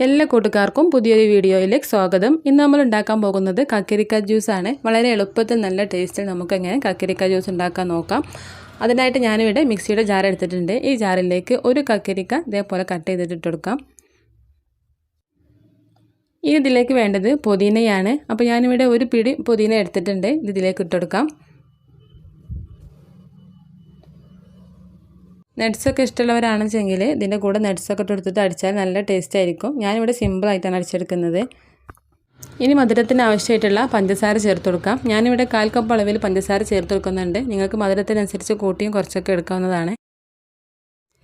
എല്ലാ കൂട്ടുകാർക്കും പുതിയൊരു വീഡിയോയിലേക്ക് സ്വാഗതം. ഇന്ന് നമ്മൾ ഉണ്ടാക്കാൻ പോകുന്നത് കക്കിരിക്ക ജ്യൂസാണ് വളരെ എളുപ്പത്തിൽ നല്ല ടേസ്റ്റിൽ നമുക്ക് എങ്ങനെ കക്കിരിക്ക ജ്യൂസ് ഉണ്ടാക്കാൻ നോക്കാം. അതിനായിട്ട് ഞാനിവിടെ മിക്സിയുടെ ജാർ എടുത്തിട്ടുണ്ട്. ഈ ജാറിലേക്ക് ഒരു കക്കരിക്ക ഇതേപോലെ കട്ട് ചെയ്തിട്ട് കൊടുക്കാം. ഇനി ഇതിലേക്ക് വേണ്ടത് പുതിനയാണ്. അപ്പോൾ ഞാനിവിടെ ഒരു പിടി പുതിന എടുത്തിട്ടുണ്ട്. ഇതിലേക്ക് ഇട്ടുകൊടുക്കാം നട്ട്സൊക്കെ ഇഷ്ടമുള്ളവരാണെന്നുവെച്ചെങ്കിൽ ഇതിന്റെ കൂടെ നട്ട്സൊക്കെ ഇട്ട് കൊടുത്തിട്ട് അടിച്ചാൽ നല്ല ടേസ്റ്റ് ആയിരിക്കും. ഞാനിവിടെ സിമ്പിളായിട്ടാണ് അടിച്ചെടുക്കുന്നത്. ഇനി മധുരത്തിന് ആവശ്യമായിട്ടുള്ള പഞ്ചസാര ചേർത്ത് കൊടുക്കാം. ഞാനിവിടെ കാൽ കപ്പ് അളവിൽ പഞ്ചസാര ചേർത്ത് കൊടുക്കുന്നുണ്ട്. നിങ്ങൾക്ക് മധുരത്തിനനുസരിച്ച് കൂട്ടിയും കുറച്ചൊക്കെ എടുക്കാവുന്നതാണ്.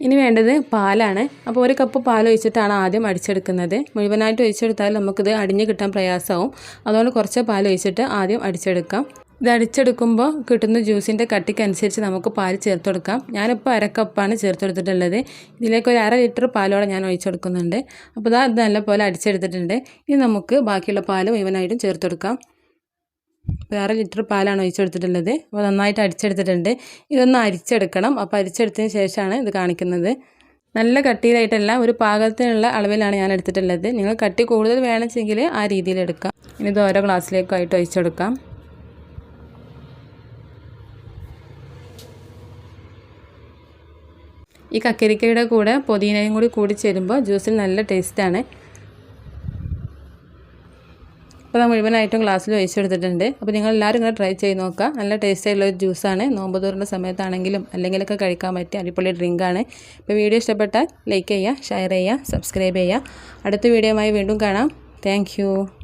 ഇനി വേണ്ടത് പാലാണ്. അപ്പോൾ ഒരു കപ്പ് പാൽ ഒഴിച്ചിട്ടാണ് ആദ്യം അടിച്ചെടുക്കുന്നത്. മുഴുവനായിട്ട് ഒഴിച്ചെടുത്താൽ നമുക്കിത് അടിഞ്ഞ് കിട്ടാൻ പ്രയാസമാവും അതുകൊണ്ട് കുറച്ച് പാൽ ഒഴിച്ചിട്ട് ആദ്യം അടിച്ചെടുക്കാം. ഇത് അടിച്ചെടുക്കുമ്പോൾ കിട്ടുന്ന ജ്യൂസിന്റെ കട്ടിക്കനുസരിച്ച് നമുക്ക് പാൽ ചേർത്ത് കൊടുക്കാം. ഞാനിപ്പോൾ അരക്കപ്പാണ് ചേർത്ത് കൊടുത്തിട്ടുള്ളത്. ഇതിലേക്ക് ഒരു അര ലിറ്റർ പാലോടെ ഞാൻ ഒഴിച്ചെടുക്കുന്നുണ്ട്. അപ്പോൾ ഇതാ ഇത് നല്ലപോലെ അടിച്ചെടുത്തിട്ടുണ്ട്. ഇനി നമുക്ക് ബാക്കിയുള്ള പാൽ മുഴുവനായിട്ടും ചേർത്ത് കൊടുക്കാം. ഇപ്പോൾ അര ലിറ്റർ പാലാണ് ഒഴിച്ചെടുത്തിട്ടുള്ളത്. അപ്പോൾ നന്നായിട്ട് അടിച്ചെടുത്തിട്ടുണ്ട്. ഇതൊന്ന് അരിച്ചെടുക്കണം. അപ്പോൾ അരിച്ചെടുത്തതിന് ശേഷമാണ് ഇത് കാണിക്കുന്നത്. നല്ല കട്ടിയിലായിട്ടല്ല ഒരു പാകത്തിനുള്ള അളവിലാണ് ഞാൻ എടുത്തിട്ടുള്ളത്. നിങ്ങൾ കട്ടി കൂടുതൽ വേണമെങ്കിൽ ആ രീതിയിൽ എടുക്കാം. ഇനി ഇത് ഓരോ ഗ്ലാസ്സിലേക്കായിട്ട് ഒഴിച്ചെടുക്കാം. ഈ കക്കരിക്കയുടെ കൂടെ പുതിനയും കൂടി കൂടി ചേരുമ്പോൾ ജ്യൂസിൽ നല്ല ടേസ്റ്റാണ്. അപ്പോൾ നമ്മൾ മുഴുവനായിട്ടും ഗ്ലാസ്സിൽ ഒഴിച്ചെടുത്തിട്ടുണ്ട്. അപ്പോൾ നിങ്ങൾ എല്ലാവരും ഇങ്ങനെ ട്രൈ ചെയ്ത് നോക്കുക. നല്ല ടേസ്റ്റ് ആയിട്ടുള്ള ഒരു ജ്യൂസാണ്. നോമ്പ് തുറന്ന സമയത്താണെങ്കിലും അല്ലെങ്കിലൊക്കെ കഴിക്കാൻ പറ്റിയ അടിപൊളി ഡ്രിങ്കാണ്. അപ്പോൾ വീഡിയോ ഇഷ്ടപ്പെട്ടാൽ ലൈക്ക് ചെയ്യുക ഷെയർ ചെയ്യുക സബ്സ്ക്രൈബ് ചെയ്യുക. അടുത്ത വീഡിയോയുമായി വീണ്ടും കാണാം. താങ്ക്